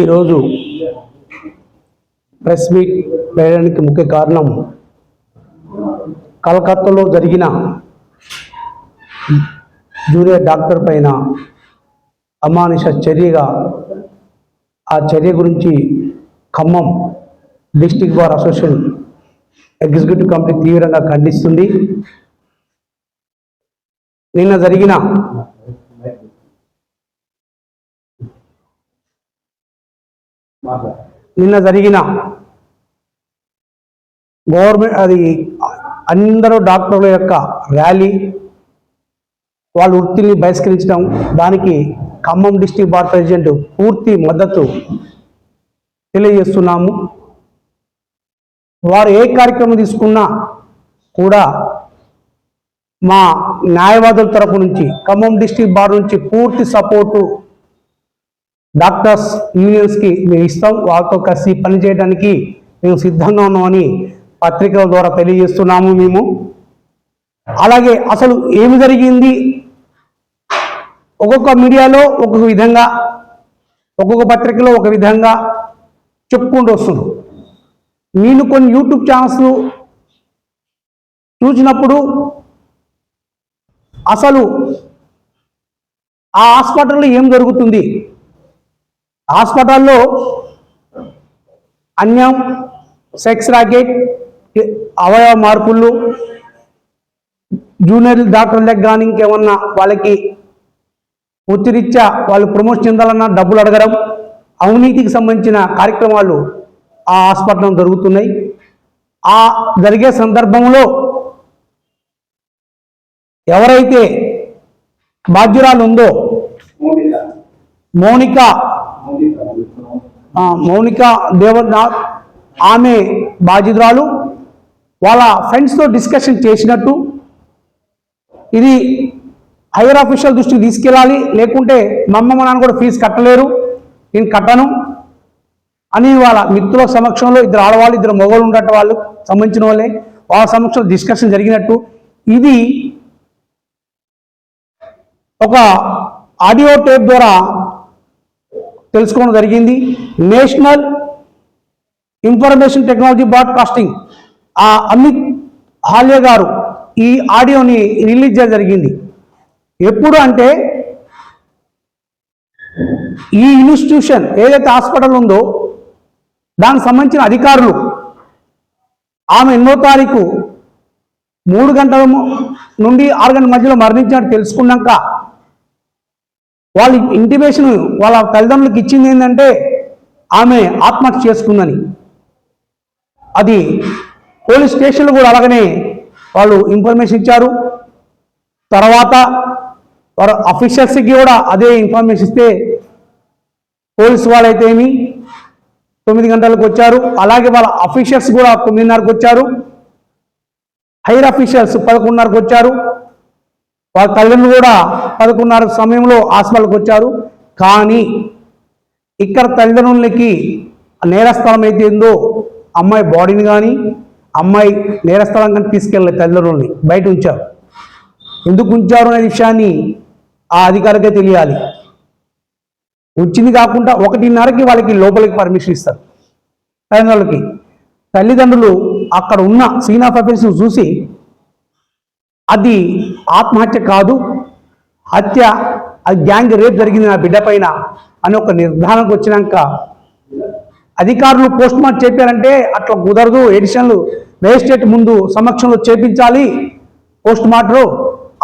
ఈరోజు press meet వేయడానికి ముఖ్య కారణం కలకత్తాలో జరిగిన జూనియర్ డాక్టర్ పైన అమానుష చర్యగా ఆ చర్య గురించి Khammam district bar association executive committee తీవ్రంగా ఖండిస్తుంది. నిన్న జరిగిన నిన్న జరిగిన గవర్నమెంట్ అది అందరూ డాక్టర్ల యొక్క ర్యాలీ వాళ్ళ వృత్తిని బహిష్కరించడం దానికి ఖమ్మం డిస్టిక్ బార్ ప్రెసిడెంట్ పూర్తి మద్దతు తెలియజేస్తున్నాము. వారు ఏ కార్యక్రమం తీసుకున్నా కూడా మా న్యాయవాదుల తరపు నుంచి ఖమ్మం డిస్టిక్ బార్ నుంచి పూర్తి సపోర్టు డాక్టర్స్ యూనియన్స్కి మేము ఇస్తాం. వాళ్ళతో కలిసి పనిచేయడానికి మేము సిద్ధంగా ఉన్నామని పత్రికల ద్వారా తెలియజేస్తున్నాము మేము. అలాగే అసలు ఏమి జరిగింది? ఒక్కొక్క మీడియాలో ఒక్కొక్క విధంగా ఒక్కొక్క పత్రికలో ఒక విధంగా చెప్పుకుంటూ వస్తుంది నేను కొన్ని యూట్యూబ్ ఛానల్స్ చూసినప్పుడు అసలు ఆ హాస్పిటల్లో ఏం జరుగుతుంది? హాస్పిటల్లో అన్యం సెక్స్ రాకెట్ అవయవ మార్పులు జూనియర్ డాక్టర్లకు కానీ ఇంకేమన్నా వాళ్ళకి ఒత్తిడిచ్చా వాళ్ళు ప్రమోషన్ చెందాలన్నా డబ్బులు అడగడం అవినీతికి సంబంధించిన కార్యక్రమాలు ఆ హాస్పిటల్లో జరుగుతున్నాయి. ఆ జరిగే సందర్భంలో ఎవరైతే బాధ్యురాలు ఉందో మౌనిక మౌనిక దేవనాథ్ ఆమె బాధితురాలు వాళ్ళ ఫ్రెండ్స్తో డిస్కషన్ చేసినట్టు. ఇది హైయర్ ఆఫీషియల్ దృష్టికి తీసుకెళ్ళాలి. లేకుంటే మమ్మమ్మ నాన్న కూడా ఫీజు కట్టలేరు. నేను కట్టను. అని వాళ్ళ మిత్రుల సమక్షంలో ఇద్దరు ఆడవాళ్ళు ఇద్దరు మొగలు ఉండట వాళ్ళు సంబంధించిన వాళ్ళే. వాళ్ళ సమక్షంలో డిస్కషన్ జరిగినట్టు. ఇది ఒక ఆడియో టేప్ ద్వారా తెలుసుకోవడం జరిగింది. నేషనల్ ఇన్ఫర్మేషన్ టెక్నాలజీ బ్రాడ్కాస్టింగ్ ఆ అమిత్ హాల్యే గారు ఈ ఆడియోని రిలీజ్ చేయడం జరిగింది. ఎప్పుడు అంటే ఈ ఇన్స్టిట్యూషన్ ఏదైతే హాస్పిటల్ ఉందో దానికి సంబంధించిన అధికారులు ఆమె ఎన్నో తారీఖు మూడు గంటల నుండి ఆరు గంటల మధ్యలో మరణించినట్టు తెలుసుకున్నాక వాళ్ళ ఇంటిమేషన్ వాళ్ళ తల్లిదండ్రులకు ఇచ్చింది ఏంటంటే ఆమె ఆత్మహత్య చేసుకుందని. అది పోలీస్ స్టేషన్లు కూడా అలాగనే వాళ్ళు ఇన్ఫర్మేషన్ ఇచ్చారు. తర్వాత వారు అఫీషియల్స్కి కూడా అదే ఇన్ఫర్మేషన్ ఇస్తే పోలీసు వాళ్ళైతే ఏమి తొమ్మిది గంటలకు వచ్చారు. అలాగే వాళ్ళ అఫీషియల్స్ కూడా తొమ్మిదిన్నరకు వచ్చారు. హైర్ అఫీషియల్స్ పదకొండున్నరకు వచ్చారు. వాళ్ళ తల్లిదండ్రులు కూడా పదకొండున్నర సమయంలో హాస్పిటల్కి వచ్చారు. కానీ ఇక్కడ తల్లిదండ్రులకి నేరస్థలం అయితే ఏందో అమ్మాయి బాడీని కానీ అమ్మాయి నేరస్థలం కానీ తీసుకెళ్ళలేదు తల్లిదండ్రుల్ని బయట ఉంచారు. ఎందుకు ఉంచారు అనే విషయాన్ని ఆ అధికారికే తెలియాలి. వచ్చింది కాకుండా ఒకటిన్నరకి వాళ్ళకి లోపలికి పర్మిషన్ ఇస్తారు. తల్లిదండ్రులకి. తల్లిదండ్రులు అక్కడ ఉన్న సీన్ ఆఫ్ అఫేర్స్ చూసి అది ఆత్మహత్య కాదు. హత్య అది గ్యాంగ్ రేప్ జరిగింది నా బిడ్డ పైన అని ఒక నిర్ధారణకు వచ్చినాక అధికారులు పోస్ట్ మార్టం చెప్పారంటే అట్లా కుదరదు. ఎడిషన్లు మేజిస్ట్రేట్ ముందు సమక్షంలో చేపించాలి పోస్ట్ మార్టం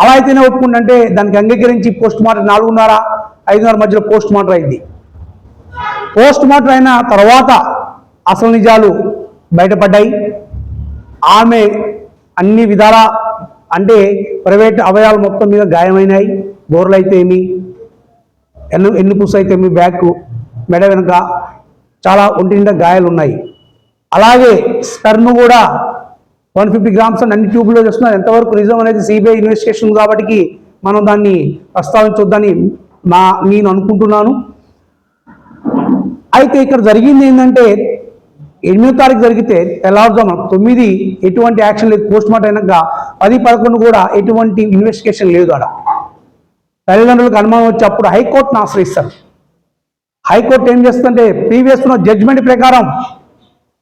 అలా అయితేనే ఒప్పుకుంటే దానికి అంగీకరించి పోస్ట్ మార్టం నాలుగున్నర ఐదున్నర మధ్యలో పోస్ట్ మార్టం అయింది. పోస్ట్ మార్టం అయిన తర్వాత అసలు నిజాలు బయటపడ్డాయి. ఆమె అన్ని విధాలా అంటే ప్రైవేట్ అవయాలు మొత్తం మీద గాయమైనాయి. బోర్లు అయితే ఏమి ఎన్ను ఎన్నుపూస అయితే ఏమి బ్యాక్ మెడ వెనుక చాలా ఒంటి నిండా గాయాలు ఉన్నాయి అలాగే స్పెర్మ్ కూడా వన్ ఫిఫ్టీ గ్రామ్స్ అని అన్ని ట్యూబ్లో చేస్తున్నారు. ఎంతవరకు నిజం అనేది సిబిఐ ఇన్వెస్టిగేషన్ కాబట్టి మనం దాన్ని ప్రస్తావించొద్దని మా నేను అనుకుంటున్నాను. అయితే ఇక్కడ జరిగింది ఏంటంటే ఎనిమిదో తారీఖు జరిగితే తెల్లవారుజామున తొమ్మిది ఎటువంటి యాక్షన్ లేదు పోస్ట్ మార్టం అయినాక పది పదకొండు కూడా ఎటువంటి ఇన్వెస్టిగేషన్ లేదు ఆడ. తల్లిదండ్రులకు అనుమానం వచ్చి అప్పుడు హైకోర్టును ఆశ్రయిస్తారు. హైకోర్టు ఏం చేస్తుందంటే ప్రీవియస్ జడ్జ్మెంట్ ప్రకారం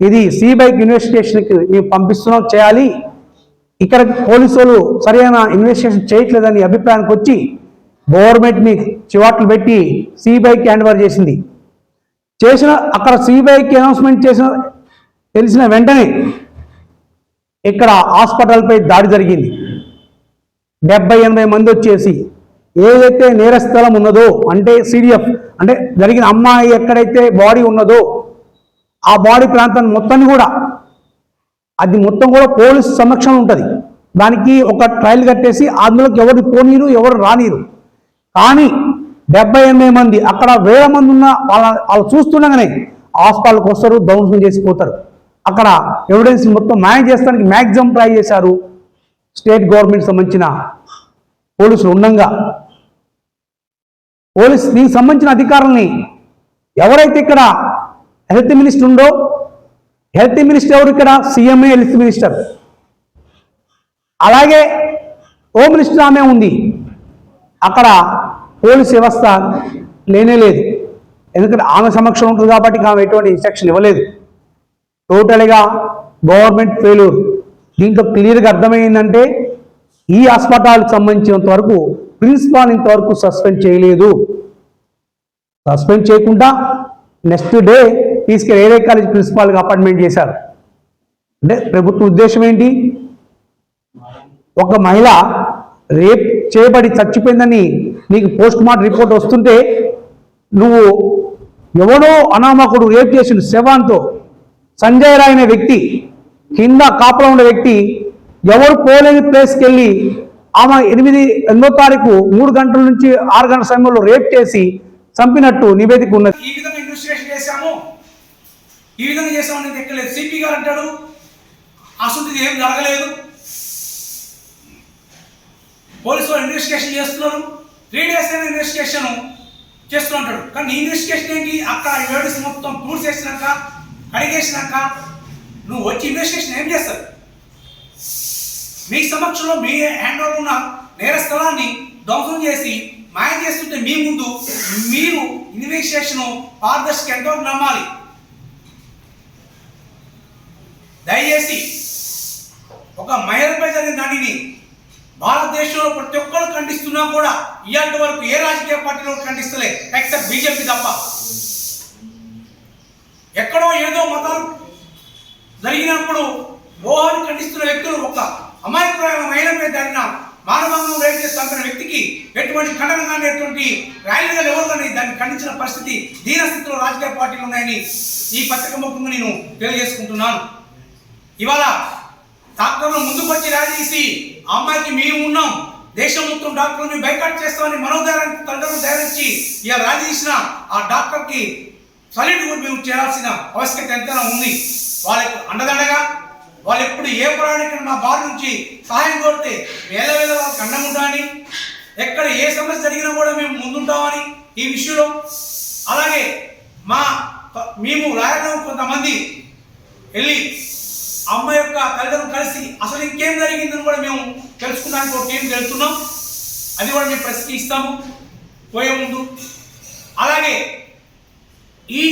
ఇది సిబైకి ఇన్వెస్టిగేషన్కి మేము పంపిస్తున్నాం చేయాలి. ఇక్కడ పోలీసు వాళ్ళు సరైన ఇన్వెస్టిగేషన్ చేయట్లేదని అభిప్రాయానికి వచ్చి గవర్నమెంట్ని చివాట్లు పెట్టి సిబిఐకి హ్యాండ్ ఓవర్ చేసింది. చేసిన అక్కడ సిబిఐకి అనౌన్స్మెంట్ చేసిన తెలిసిన వెంటనే ఇక్కడ హాస్పిటల్పై దాడి జరిగింది. డెబ్బై ఎనభై మంది వచ్చేసి ఏదైతే నేరస్థలం ఉన్నదో అంటే సిడిఎఫ్ అంటే జరిగిన అమ్మాయి ఎక్కడైతే బాడీ ఉన్నదో ఆ బాడీ ప్రాంతాన్ని మొత్తాన్ని కూడా అది మొత్తం కూడా పోలీసు సమక్షంలో ఉంటుంది. దానికి ఒక ట్రయల్ కట్టేసి అందులోకి ఎవరు పోనీరు ఎవరు రానీరు. కానీ డెబ్బై ఎనభై మంది అక్కడ వేల మంది ఉన్న వాళ్ళ వాళ్ళు చూస్తుండగానే హాస్పిటల్కి వస్తారు ధ్వంసం చేసిపోతారు అక్కడ ఎవిడెన్స్ మొత్తం మేనేజ్ చేస్తానికి మ్యాక్సిమం ట్రై చేశారు. స్టేట్ గవర్నమెంట్ సంబంధించిన పోలీసులు ఉండంగా. పోలీస్ దీనికి సంబంధించిన అధికారుల్ని ఎవరైతే ఇక్కడ హెల్త్ మినిస్టర్ ఉందో హెల్త్ మినిస్టర్ ఎవరు ఇక్కడ? సీఎంఏ హెల్త్ మినిస్టర్ అలాగే హోమ్ మినిస్టర్ ఆమె ఉంది. అక్కడ పోలీస్ వ్యవస్థ లేనే లేదు. ఎందుకంటే ఆమె సమక్షం ఉంటుంది కాబట్టి ఆమె ఎటువంటి ఇన్స్ట్రక్షన్ ఇవ్వలేదు. టోటల్గా గవర్నమెంట్ ఫెయిల్యూర్ దీంట్లో క్లియర్గా అర్థమైందంటే ఈ హాస్పిటల్కి సంబంధించినంత వరకు ప్రిన్సిపాల్ ఇంతవరకు సస్పెండ్ చేయలేదు. సస్పెండ్ చేయకుండా నెక్స్ట్ డే తీసుకెళ్ళి ఏడే కాలేజ్ ప్రిన్సిపాల్గా అపాయింట్మెంట్ చేశారు. అంటే ప్రభుత్వ ఉద్దేశం ఏంటి? ఒక మహిళ రేప్ చేయబడి చచ్చిపోయిందని నీకు పోస్ట్ మార్టం రిపోర్ట్ వస్తుంటే నువ్వు ఎవడో అనామకుడు రేప్ చేసిన శవాంతో సంజయ్ రాయ్ అనే వ్యక్తి కింద కాపలా ఉండే వ్యక్తి ఎవరు పోలేని ప్లేస్కి వెళ్ళి ఆమె ఎనిమిది ఎనిమిదో తారీఖు మూడు గంటల నుంచి ఆరు గంటల సమయంలో రేప్ చేసి చంపినట్టు నివేదిక ఉన్నది. ఈ విధంగా ఇన్వెస్టిగేషన్ చేశాము. ఈ విధంగా చేశామని ఎక్కలేదు. సిపి గారు అంటాడు అసలు ఇది ఏం జరగలేదు. పోలీసు వాళ్ళు ఇన్వెస్టిగేషన్ చేస్తున్నారు. త్రీ డేస్ అయిన ఇన్వెస్టిగేషన్ చేస్తూ ఉంటాడు కానీ ఇన్వెస్టిగేషన్ ఏంటి? అక్కడ ఏడు మొత్తం పూర్తి చేసినాక అడిగేసినాక నువ్వు వచ్చి ఇన్వెస్టిగేషన్ ఏం చేస్తారు మీ సమక్షంలో మీ హ్యాండ్ ఓవర్ ఉన్న నేర స్థలాన్ని ధ్వంసం చేసి మాయం చేస్తుంటే మీ ముందు మీరు ఇన్వెస్టిగేషన్ పారదర్శక ఎంతో నమ్మాలి? దయచేసి ఒక మహిళపై జరిగిన దానిని భారతదేశంలో ప్రతి ఒక్కరు ఖండిస్తున్నా కూడా ఇలాంటి వరకు ఏ రాజకీయ పార్టీలో ఖండిస్తలే ఎక్సెప్ట్ బీజేపీ తప్ప. ఎక్కడో ఏదో మతం జరిగినప్పుడు మోహన్ ఖండిస్తున్న వ్యక్తులు ఒక అమాయకురాల మహిళపై జరిగిన మానవంగం రేపు చేసి చంపిన వ్యక్తికి ఎటువంటి ఖండన కానిటువంటి ర్యాలీగా ఎవరు దాన్ని ఖండించిన పరిస్థితి దీనస్థితిలో రాజకీయ పార్టీలు ఉన్నాయని ఈ పత్రిక ముఖ్యంగా నేను తెలియజేసుకుంటున్నాను. ఇవాళ డాక్టర్లు ముందుకొచ్చి ర్యాలీ ఆ అమ్మాయికి మేము ఉన్నాం దేశం మొత్తం డాక్టర్ని బైకాట్ చేస్తామని మనోధైర్యాన్ని తల్లిదండ్రులు ధైర్యించి ఇలా ర్యాలీ తీసిన ఆ డాక్టర్కి సలీడ్ కూడా మేము చేరాల్సిన ఆవశ్యకత ఎంతైనా ఉంది. వాళ్ళకి అండదండగా వాళ్ళు ఎప్పుడు ఏ ప్రాణికి మా బారి నుంచి సహాయం కోరితే వేల వేల వాళ్ళకి అండముంటామని ఎక్కడ ఏ సమస్య జరిగినా కూడా మేము ముందుంటామని ఈ విషయంలో. అలాగే మా మేము రాయడం కొంతమంది వెళ్ళి అమ్మాయి యొక్క తల్లిదండ్రులు కలిసి అసలు ఇంకేం జరిగిందని కూడా మేము తెలుసుకున్నానికి ఒక టీం వెళ్తున్నాం అది కూడా మేము ప్రశ్న ఇస్తాము పోయే ముందు. అలాగే ఈ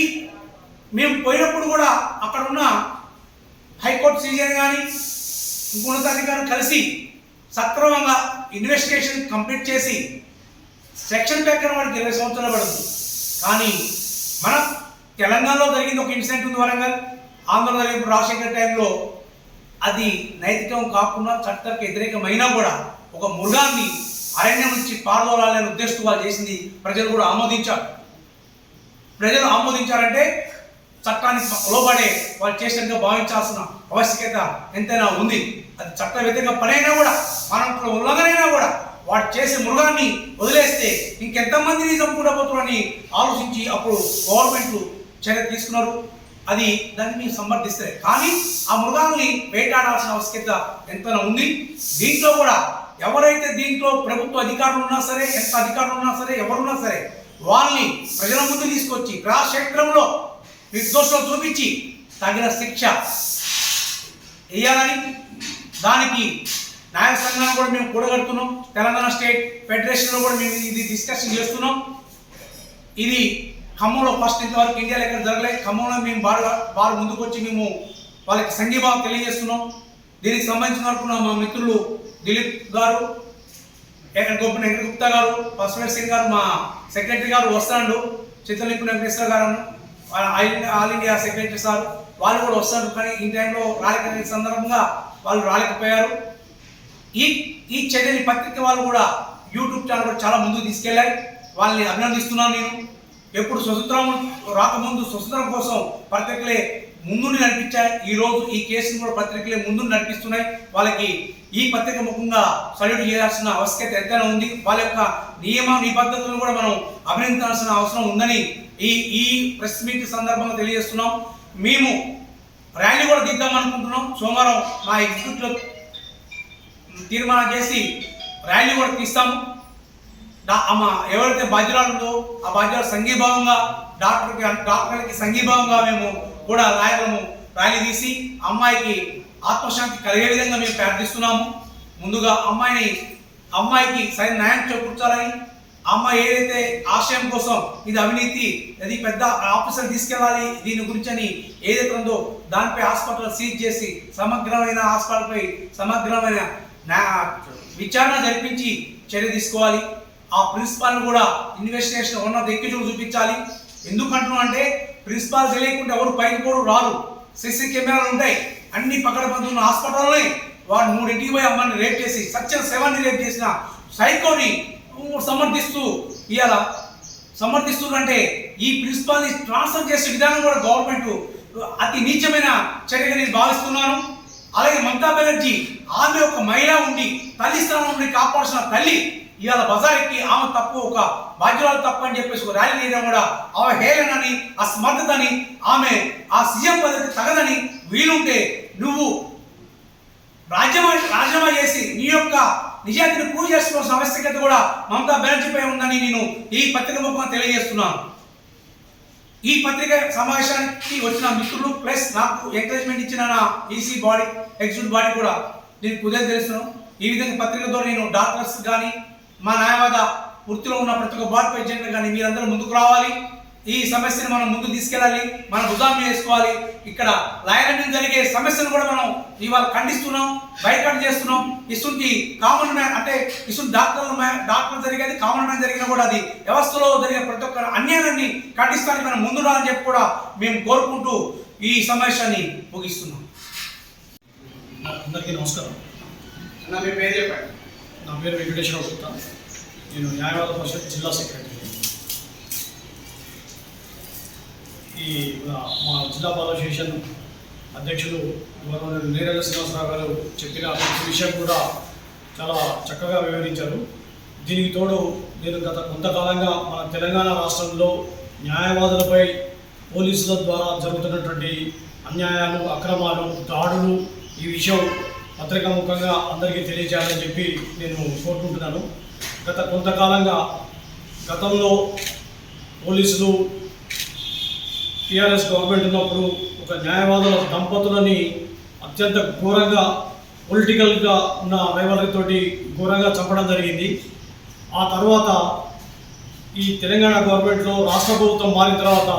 మేము పోయినప్పుడు కూడా అక్కడ ఉన్న హైకోర్టు సీజన్ కానీ ఉన్నతాధికారులు కలిసి సక్రమంగా ఇన్వెస్టిగేషన్ కంప్లీట్ చేసి సెక్షన్ ప్రకారం వాడికి ఇరవై సంవత్సరాలు పడుతుంది. కానీ మన తెలంగాణలో జరిగింది ఒక ఇన్సిడెంట్ ఉంది వరంగల్. ఆంధ్రలో జరిగిన రాజశేఖర్ టైంలో అది నైతికం కాకుండా చట్టకు వ్యతిరేకమైనా కూడా ఒక మృగాన్ని అరణ్యం నుంచి పారదోలాలనే ఉద్దేశంతో వాళ్ళు చేసింది ప్రజలు కూడా ఆమోదించారు. ప్రజలు ఆమోదించారంటే చట్టానికి లోబడే వాళ్ళు చేసినట్టుగా భావించాల్సిన ఆవశ్యకత ఎంతైనా ఉంది. అది చట్ట వ్యతిరేక పనైనా కూడా మనం ఉల్లంఘనైనా కూడా వాడు చేసే మృగాన్ని వదిలేస్తే ఇంకెంతమందిని చంపుకుండబోతున్నారని ఆలోచించి అప్పుడు గవర్నమెంట్లు చర్య తీసుకున్నారు. అది దాన్ని మేము సమర్థిస్తే. కానీ ఆ మృగాల్ని వేటాడాల్సిన ఆవశ్యకత ఎంతైనా ఉంది. దీంట్లో కూడా ఎవరైతే దీంట్లో ప్రభుత్వ అధికారులు ఉన్నా సరే ఎంత అధికారులు ఉన్నా సరే ఎవరున్నా సరే వాళ్ళని ప్రజల ముందు తీసుకొచ్చి క్షేత్రంలో నిర్దోషం చూపించి తగిన శిక్ష వేయాలని దానికి న్యాయ సంఘాన్ని కూడా మేము కూడగడుతున్నాం. తెలంగాణ స్టేట్ ఫెడరేషన్లో కూడా మేము ఇది డిస్కషన్ చేస్తున్నాం. ఇది ఖమ్మంలో ఫస్ట్ ఇంతవరకు ఇండియాలో ఎక్కడ జరగలేదు ఖమ్మంలో మేము బాగా వారు ముందుకు వచ్చి మేము వాళ్ళకి సంఘీభావం తెలియజేస్తున్నాం. దీనికి సంబంధించిన వరకు మా మిత్రులు దిలీప్ గారు ఎక్కడ గొప్ప వెంకట గుప్తా గారు పశ్వేర్ సింగ్ గారు మా సెక్రటరీ గారు వస్తాడు. చిత్రలింపు వెంకటేశ్వర గారు all all India secretary sir. వాళ్ళు కూడా వస్తారు కానీ ఈ టైంలో రాలేక సందర్భంగా వాళ్ళు రాలేకపోయారు. ఈ ఈ చర్యని పత్రిక వాళ్ళు కూడా యూట్యూబ్ ఛానల్ కూడా చాలా ముందుకు తీసుకెళ్ళాయి. వాళ్ళని అభినందిస్తున్నాను నేను. ఎప్పుడు స్వతంత్రం రాకముందు స్వతంత్రం కోసం పత్రికలే ముందుండి నడిపించాయి. ఈ రోజు ఈ కేసును కూడా పత్రికలే ముందు నడిపిస్తున్నాయి. వాళ్ళకి ఈ పత్రిక ముఖంగా సల్యూట్ చేయాల్సిన ఆవశ్యకత ఎంతైనా ఉంది. వాళ్ళ యొక్క నియమ నిబద్ధతలను కూడా మనం అభినందించాల్సిన అవసరం ఉందని ఈ ఈ ప్రెస్ మీట్ సందర్భంగా తెలియజేస్తున్నాం. మేము ర్యాలీ కూడా దిద్దాం అనుకుంటున్నాం. సోమవారం మా ఎగ్జిక్యూటివ్ తీర్మానం చేసి ర్యాలీ కూడా తీస్తాము. ఎవరైతే బాధ్యురాలు ఉందో ఆ బాధ్యురాలు సంఘీభావంగా డాక్టర్కి డాక్టర్లకి సంఘీభావంగా మేము కూడా రాయలను ర్యాలీ తీసి అమ్మాయికి ఆత్మశాంతి కలిగే విధంగా మేము ప్రార్థిస్తున్నాము. ముందుగా అమ్మాయిని అమ్మాయికి సరైన న్యాయం చేకూర్చాలని అమ్మాయి ఏదైతే ఆశయం కోసం ఇది అవినీతి అది పెద్ద ఆఫీసర్ తీసుకెళ్ళాలి దీని గురించి అని ఏదైతే ఉందో దానిపై హాస్పిటల్ సీజ్ చేసి సమగ్రమైన హాస్పిటల్పై సమగ్రమైన విచారణ జరిపించి చర్య తీసుకోవాలి. ఆ ప్రిన్సిపాల్ కూడా ఇన్వెస్టిగేషన్ ఉన్న దిక్కులు చూపించాలి. ఎందుకంటున్నా అంటే ప్రిన్సిపాల్ తెలియకుండా ఎవరు పైకి కూడా రారు సీసీ కెమెరాలు ఉంటాయి. అన్ని పక్కన పంతున్న హాస్పిటల్లోనే వాడు మూడింటికి పోయి అమ్మాయిని రేప్ చేసి సత్యం సెవెన్ రేప్ చేసిన సైకోని సమర్థిస్తూ ఇవాళ సమర్థిస్తుందంటే ఈ ప్రిన్సిపాల్ని ట్రాన్స్ఫర్ చేసే విధానం కూడా గవర్నమెంట్ అతి నీచమైన చర్యగా నేను భావిస్తున్నాను. అలాగే మమతా బెనర్జీ ఆమె ఒక మహిళ ఉండి తల్లి స్థానం నుండి కాపాడాల్సిన తల్లి ఇవాళ బజార్కి ఆమె తప్పు ఒక బాధ్యురాలు తప్పు అని చెప్పేసి ఒక ర్యాలీ చేయడం కూడా ఆమె హేళనని అసమర్థతని ఆమె ఆ సీఎం పదవికి తగదని వీలుంటే నువ్వు రాజ్యమా రాజీనామా చేసి నీ యొక్క నిజాతిని పూజ చేసుకోవాల్సిన ఆవశ్యకత కూడా మమతా బెనర్జీపై ఉందని నేను ఈ పత్రిక ముఖంగా తెలియజేస్తున్నాను. ఈ పత్రిక సమావేశానికి వచ్చిన మిత్రులు ప్లస్ నాకు ఎంకరేజ్మెంట్ ఇచ్చిన నా ఈసీ బాడీ ఎగ్జిక్యూటివ్ బాడీ కూడా నేను కుదే తెలుస్తున్నాను ఈ విధంగా పత్రిక ద్వారా నేను డాక్టర్స్ కానీ మా న్యాయవాద వృత్తిలో ఉన్న ప్రతి ఒక్క బాడీ పేషెంట్ కానీ మీరందరూ ముందుకు రావాలి. ఈ సమస్యను మనం ముందుకు తీసుకెళ్ళాలి. మన భుజాన్ని వేసుకోవాలి. ఇక్కడ లాయర్ మీద జరిగే సమస్యను కూడా మనం ఇవాళ ఖండిస్తున్నాం బైకట్ చేస్తున్నాం. ఇసుంటి కామన్ మ్యాన్ అంటే ఇసుంటి డాక్టర్ల డాక్టర్ జరిగేది కామన్ మ్యాన్ జరిగినా కూడా అది వ్యవస్థలో జరిగే ప్రతి ఒక్క అన్యాయాన్ని ఖండిస్తానికి మనం ముందు రాని చెప్పి కూడా మేము కోరుకుంటూ ఈ సమావేశాన్ని ముగిస్తున్నాం. అందరికీ నమస్కారం. నా మీ పేరు చెప్పండి. నా పేరు వెంకటేశ్వర గుప్తా. నేను న్యాయవాద పరిషత్ జిల్లా సెక్రటరీ. ఈ మా జిల్లా బాల అసోసియేషన్ అధ్యక్షులు గవర్నర్ నీరేంద్ర శ్రీనివాసరావు గారు చెప్పిన ప్రతి విషయం కూడా చాలా చక్కగా వివరించారు. దీనికి తోడు నేను గత కొంతకాలంగా మన తెలంగాణ రాష్ట్రంలో న్యాయవాదులపై పోలీసుల ద్వారా జరుగుతున్నటువంటి అన్యాయాలు అక్రమాలు దాడులు ఈ విషయం పత్రికాముఖంగా అందరికీ తెలియజేయాలని చెప్పి నేను కోరుకుంటున్నాను. గత కొంతకాలంగా గతంలో పోలీసులు టీఆర్ఎస్ గవర్నమెంట్ ఉన్నప్పుడు ఒక న్యాయవాదుల దంపతులని అత్యంత ఘోరంగా పొలిటికల్గా ఉన్న రైవలతోటి ఘోరంగా చంపడం జరిగింది. ఆ తర్వాత ఈ తెలంగాణ గవర్నమెంట్లో రాష్ట్ర ప్రభుత్వం మారిన తర్వాత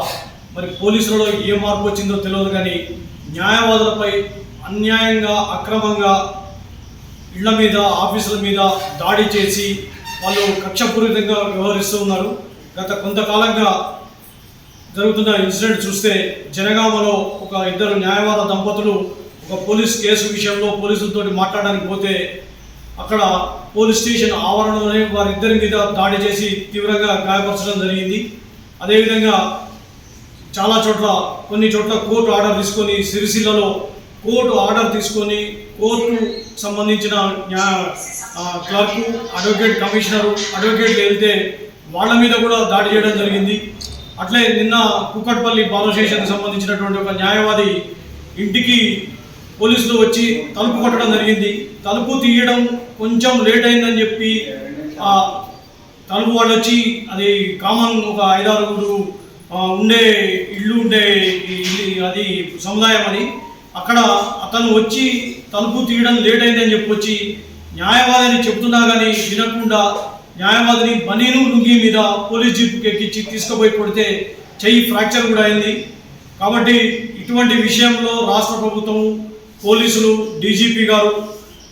మరి పోలీసులలో ఏ మార్పు వచ్చిందో తెలియదు కానీ న్యాయవాదులపై అన్యాయంగా అక్రమంగా ఇళ్ళ మీద ఆఫీసుల మీద దాడి చేసి వాళ్ళు కక్షపూరితంగా వ్యవహరిస్తూ ఉన్నారు. గత కొంతకాలంగా జరుగుతున్న ఇన్సిడెంట్ చూస్తే జనగామలో ఒక ఇద్దరు న్యాయవాద దంపతులు ఒక పోలీస్ కేసు విషయంలో పోలీసులతో మాట్లాడడానికి పోతే అక్కడ పోలీస్ స్టేషన్ ఆవరణలోనే వారిద్దరి మీద దాడి చేసి తీవ్రంగా గాయపరచడం జరిగింది. అదేవిధంగా చాలా చోట్ల కొన్ని చోట్ల కోర్టు ఆర్డర్ తీసుకొని సిరిసిల్లలో కోర్టు ఆర్డర్ తీసుకొని కోర్టు సంబంధించిన క్లర్క్ అడ్వకేట్ కమిషనరు అడ్వకేట్లు వెళ్తే వాళ్ళ మీద కూడా దాడి చేయడం జరిగింది. అట్లే నిన్న కుక్కట్పల్లి బాల సంబంధించినటువంటి ఒక న్యాయవాది ఇంటికి పోలీసులు వచ్చి తలుపు కొట్టడం జరిగింది. తలుపు తీయడం కొంచెం లేట్ అయిందని చెప్పి తలుపు వాళ్ళు వచ్చి అది కామన్ ఒక ఐదారుగురు ఉండే ఇల్లు ఉండే అది సముదాయం అని అక్కడ అతను వచ్చి తలుపు తీయడం లేట్ అయిందని చెప్పొచ్చి న్యాయవాదిని చెప్తున్నా కానీ వినకుండా న్యాయవాదిని బనీను లుంగి మీద పోలీస్ జీప్కి ఎక్కించి తీసుకుపోయి కొడితే చెయ్యి ఫ్రాక్చర్ కూడా అయింది. కాబట్టి ఇటువంటి విషయంలో రాష్ట్ర ప్రభుత్వం పోలీసులు డీజీపీ గారు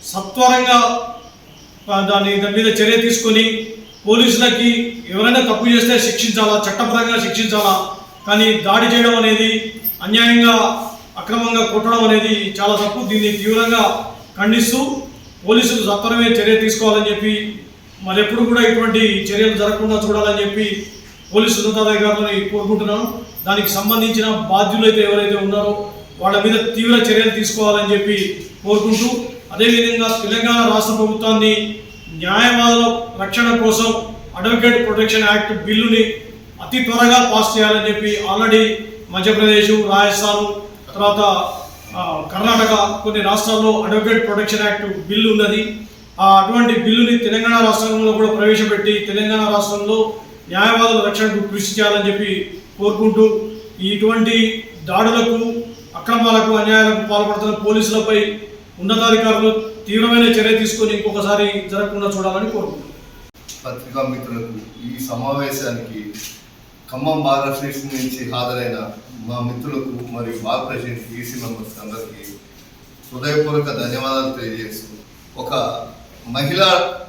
సత్వరంగా దాని దాని మీద చర్య తీసుకొని పోలీసులకి ఎవరైనా తప్పు చేస్తే శిక్షించాలా చట్టపరంగా శిక్షించాలా కానీ దాడి చేయడం అనేది అన్యాయంగా అక్రమంగా కొట్టడం అనేది చాలా తప్పు. దీన్ని తీవ్రంగా ఖండిస్తూ పోలీసులు సత్వరమే చర్య తీసుకోవాలని చెప్పి మరెప్పుడు కూడా ఇటువంటి చర్యలు జరగకుండా చూడాలని చెప్పి పోలీసు ఉన్నతాధికారులని కోరుకుంటున్నాను. దానికి సంబంధించిన బాధ్యులు అయితే ఎవరైతే ఉన్నారో వాళ్ళ మీద తీవ్ర చర్యలు తీసుకోవాలని చెప్పి కోరుకుంటూ అదేవిధంగా తెలంగాణ రాష్ట్ర ప్రభుత్వాన్ని న్యాయవాదుల రక్షణ కోసం అడ్వకేట్ ప్రొటెక్షన్ యాక్ట్ బిల్లుని అతి త్వరగా పాస్ చేయాలని చెప్పి ఆల్రెడీ మధ్యప్రదేశ్ రాజస్థాన్ తర్వాత కర్ణాటక కొన్ని రాష్ట్రాల్లో అడ్వకేట్ ప్రొటెక్షన్ యాక్ట్ బిల్లు ఉన్నది. ఆ అటువంటి బిల్లుని తెలంగాణ రాష్ట్రంలో కూడా ప్రవేశపెట్టి తెలంగాణ రాష్ట్రంలో న్యాయవాదుల రక్షణకు కృషి చేయాలని చెప్పి కోరుకుంటూ ఇటువంటి దాడులకు అక్రమాలకు అన్యాయాలకు పాల్పడుతున్న పోలీసులపై ఉన్నతాధికారులు తీవ్రమైన చర్య తీసుకొని ఇంకొకసారి జరగకుండా చూడాలని కోరుకుంటున్నాను పత్రికా మిత్రులకు ఈ సమావేశానికి ఖమ్మం బార్ అసోసియేషన్ నుంచి హాజరైన మా మిత్రులకు మరియు బార్ ప్రెసిడెంట్ ఈసీ మెంబర్స్ అందరికీ హృదయపూర్వక ధన్యవాదాలు తెలియజేస్తూ ఒక మహిళా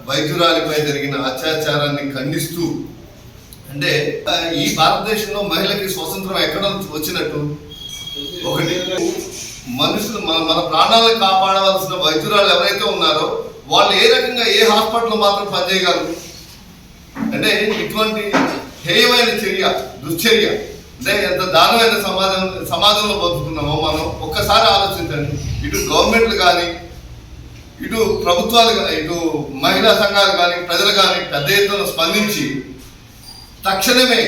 వైద్యురాలిపై జరిగిన అత్యాచారాన్ని ఖండిస్తూ అంటే ఈ భారతదేశంలో మహిళకి స్వతంత్రం ఎక్కడ వచ్చినట్టు? ఒకటి మనుషులు మన మన ప్రాణాలను కాపాడవలసిన వైద్యురాలు ఎవరైతే ఉన్నారో వాళ్ళు ఏ రకంగా ఏ హాస్పిటల్ మాత్రం పనిచేయగలరు? అంటే ఇటువంటి హేయమైన చర్య దుశ్చర్య అంటే ఎంత దారుణమైన సమాజం సమాజంలో బతుకుతున్నామో మనం ఒక్కసారి ఆలోచించండి. ఇటు గవర్నమెంట్లు కానీ ఇటు ప్రభుత్వాలు గా- ఇటు మహిళా సంఘాలు కానీ ప్రజలు కానీ పెద్ద ఎత్తున స్పందించి తక్షణమే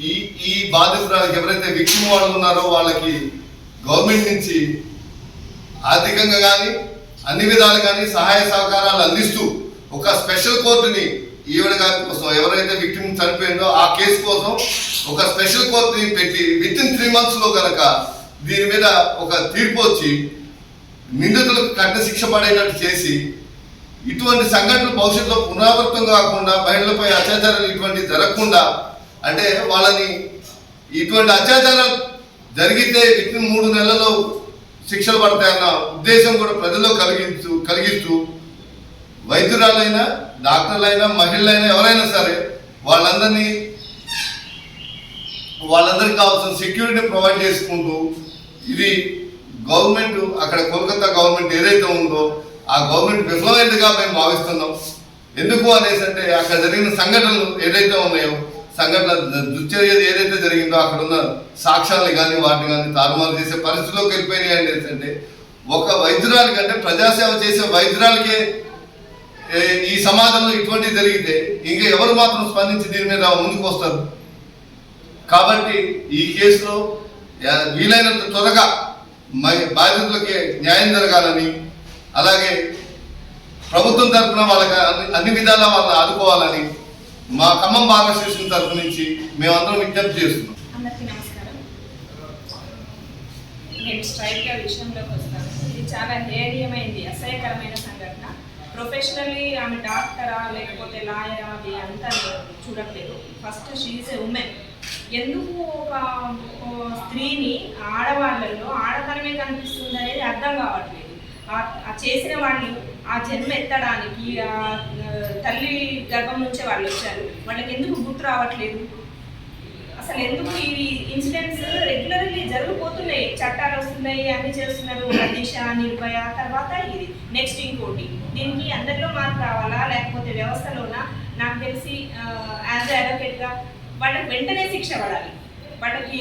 ఈ ఈ బాధితురాలకి ఎవరైతే విక్టిమ్ వాళ్ళు ఉన్నారో వాళ్ళకి గవర్నమెంట్ నుంచి ఆర్థికంగా కానీ అన్ని విధాలు కానీ సహాయ సహకారాలు అందిస్తూ ఒక స్పెషల్ కోర్టుని ఈవిడ గారి కోసం ఎవరైతే విక్టిమ్ చనిపోయిందో ఆ కేసు కోసం ఒక స్పెషల్ కోర్టుని పెట్టి విత్ ఇన్ త్రీ మంత్స్లో కనుక దీని మీద ఒక తీర్పు వచ్చి నిందితులకు కఠిన శిక్ష పడేటట్టు చేసి ఇటువంటి సంఘటనలు భవిష్యత్తులో పునరావృతం కాకుండా మహిళలపై అత్యాచారాలు ఇటువంటి జరగకుండా అంటే వాళ్ళని ఇటువంటి అత్యాచారాలు జరిగితే విత్ మూడు నెలల్లో శిక్షలు పడతాయన్న ఉద్దేశం కూడా ప్రజల్లో కలిగించు కలిగిస్తూ వైద్యురాలైనా డాక్టర్లైనా మహిళలైనా ఎవరైనా సరే వాళ్ళందరినీ వాళ్ళందరికీ కావాల్సిన సెక్యూరిటీ ప్రొవైడ్ చేసుకుంటూ ఇది గవర్నమెంట్ అక్కడ కోల్కతా గవర్నమెంట్ ఏదైతే ఉందో ఆ గవర్నమెంట్ విఫలమైందిగా మేము భావిస్తున్నాం. ఎందుకు అనేసి అంటే అక్కడ జరిగిన సంఘటనలు ఏదైతే ఉన్నాయో సంఘటన దుశ్చర్య ఏదైతే జరిగిందో అక్కడ ఉన్న సాక్ష్యాలను కానీ వాటిని కానీ తారుమారు చేసే పరిస్థితిలోకి వెళ్ళిపోయినాయి అంటే ఒక వైద్యురాలి కంటే ప్రజాసేవ చేసే వైద్యురాలకే ఈ సమాజంలో ఇటువంటివి జరిగితే ఇంకా ఎవరు మాత్రం స్పందించి దీని మీద ముందుకు వస్తారు? కాబట్టి ఈ కేసులో వీలైనంత త్వరగా మై- బాధితులకి న్యాయం జరగాలని అలాగే ప్రభుత్వం తరఫున వాళ్ళకి అన్ని అన్ని విధాలా వాళ్ళని ఆదుకోవాలని మా ఖమ్మం బాగా స్టేషన్ తరఫు నుంచి మేమందరం విజ్ఞప్తి చేస్తున్నాం. అందరికీ నమస్కారం. నేను విషయంలోకి వస్తాను. ఇది చాలా హేయమైంది అసహ్యకరమైన సంఘటన. ప్రొఫెషనల్లీ ఆమె డాక్టరా లేకపోతే లాయరా అది అంతా చూడట్లేదు. ఫస్ట్ షీఈస్ ఎ ఉమెన్ ఎందుకు ఒక స్త్రీని ఆడవాళ్ళలో ఆడతనమే కనిపిస్తుంది అనేది అర్థం కావట్లేదు. ఆ- చేసిన వాళ్ళు ఆ జన్మ ఎత్తడానికి ఆ, తల్లి గర్భం నుంచే వాళ్ళు వచ్చారు. వాళ్ళకి ఎందుకు గుర్తు రావట్లేదు? అసలు ఎందుకు ఈ ఇన్సిడెంట్స్ రెగ్యులర్లీ జరిగిపోతున్నాయి చట్టాలు వస్తున్నాయి అన్ని చేస్తున్నారు దిశ నిర్భయ తర్వాత ఇది నెక్స్ట్ ఇంకోటి. దీనికి అందరిలో మార్పు రావాలా? లేకపోతే వ్యవస్థలోనా? నాకు తెలిసి యాజ్ అడ్వకేట్గా వాళ్ళకి వెంటనే శిక్ష పడాలి. వాళ్ళకి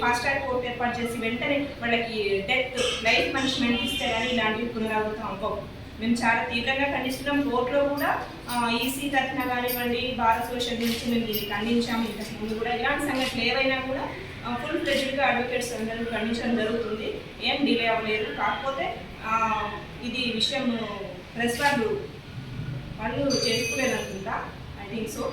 ఫాస్ట్ ట్రాక్ కోర్టు ఏర్పాటు చేసి వెంటనే వాళ్ళకి డెత్ లైఫ్ పనిష్మెంట్ ఇస్తే కానీ ఇలాంటివి పునరావృతం అవ్వవు. మేము చాలా తీవ్రంగా ఖండిస్తున్నాం. కోర్టులో కూడా ఈసీ తరఫున కానివ్వండి భారత సోషల్ నుంచి మేము దీన్ని ఖండించాము. ఇంతకు ముందు కూడా ఇలాంటి సంఘటనలు ఏవైనా కూడా ఫుల్ ప్రెజర్గా అడ్వకేట్స్ అందరూ ఖండించడం జరుగుతుంది. ఏం డిలే అవ్వలేదు. కాకపోతే ఇది విషయం ప్రెస్ వాళ్ళు వాళ్ళు చేసుకోలేదు అనుకుంటా ఐ థింక్ సో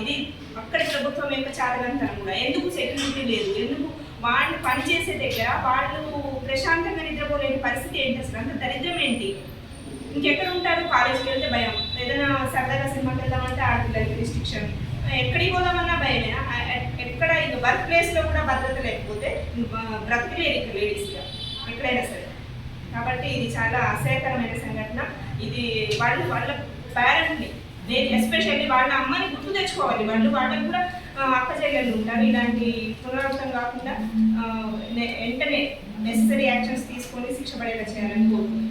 ఇది అక్కడి ప్రభుత్వం యొక్క చాతకంతనం కూడా. ఎందుకు సెక్యూరిటీ లేదు? ఎందుకు వాళ్ళు పనిచేసే దగ్గర వాళ్ళు ప్రెస్ నిద్రపోలేని పరిస్థితి ఏంటి అసలు అంత దరిద్రం ఏంటి ఇంకెక్కడ ఉంటారు? కాలేజ్కి వెళ్తే భయం. ఏదైనా సరదాగా సినిమాకి వెళ్దామంటే ఆడపిల్లలకి రిస్ట్రిక్షన్ ఎక్కడికి పోదామన్నా భయమే. ఎక్కడ ఎక్కడ ఇక వర్క్ ప్లేస్లో కూడా భద్రత లేకపోతే బ్రతకలేదు ఇక లేడీస్గా ఎక్కడైనా సరే. కాబట్టి ఇది చాలా అసహ్యకరమైన సంఘటన. ఇది వాళ్ళు వాళ్ళ పేరెంట్ని నేను ఎస్పెషల్లీ వాళ్ళ అమ్మని గుర్తు తెచ్చుకోవాలి. వాళ్ళు వాళ్ళకు కూడా అక్క చెల్లెలు ఉంటారు. ఇలాంటి పునరావృతం కాకుండా వెంటనే నెసరీ యాక్షన్స్ తీసుకొని శిక్ష పడేలా చేయాలని కోరుకుంటున్నాను.